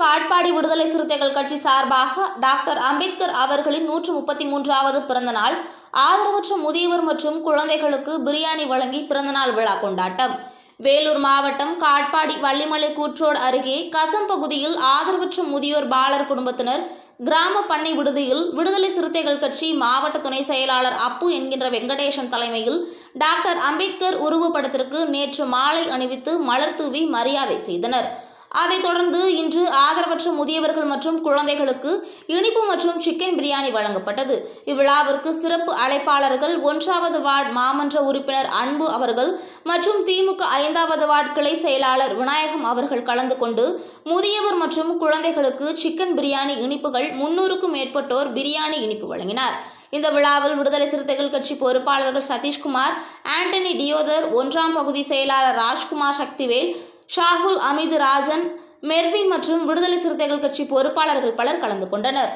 காட்பாடி விடுதலை சிறுத்தைகள் கட்சி சார்பாக டாக்டர் அம்பேத்கர் அவர்களின் நூற்று முப்பத்தி மூன்றாவது பிறந்தநாள் ஆதரவற்ற முதியவர் மற்றும் குழந்தைகளுக்கு பிரியாணி வழங்கி பிறந்தநாள் விழா கொண்டாட்டம். வேலூர் மாவட்டம் காட்பாடி வள்ளிமலை கூற்றோடு அருகே கசம் பகுதியில் ஆதரவற்ற முதியோர் பாலர் குடும்பத்தினர் கிராம பண்ணை விடுதியில் விடுதலை சிறுத்தைகள் கட்சி மாவட்ட துணை செயலாளர் அப்பு என்கின்ற வெங்கடேசன் தலைமையில் டாக்டர் அம்பேத்கர் உருவப்படத்திற்கு நேற்று மாலை அணிவித்து மலர் தூவி மரியாதை செய்தனர். அதைத் தொடர்ந்து இன்று ஆதரவற்ற முதியவர்கள் மற்றும் குழந்தைகளுக்கு இனிப்பு மற்றும் சிக்கன் பிரியாணி வழங்கப்பட்டது. இவ்விழாவிற்கு சிறப்பு அழைப்பாளர்கள் ஒன்றாவது வார்டு மாமன்ற உறுப்பினர் அன்பு அவர்கள் மற்றும் திமுக ஐந்தாவது வார்டு கிளை செயலாளர் விநாயகம் அவர்கள் கலந்து கொண்டு முதியவர் மற்றும் குழந்தைகளுக்கு சிக்கன் பிரியாணி இனிப்புகள் முன்னூறுக்கும் மேற்பட்டோர் பிரியாணி இனிப்பு வழங்கினார். இந்த விழாவில் விடுதலை சிறுத்தைகள் கட்சி பொறுப்பாளர்கள் சதீஷ்குமார் ஆண்டனி டியோதர் ஒன்றாம் பகுதி செயலாளர் ராஜ்குமார் சக்திவேல் ஷாகுல் அமீது ராஜன் மெர்வின் மற்றும் விடுதலை சிறுத்தைகள் கட்சி பொறுப்பாளர்கள் பலர் கலந்து கொண்டனர்.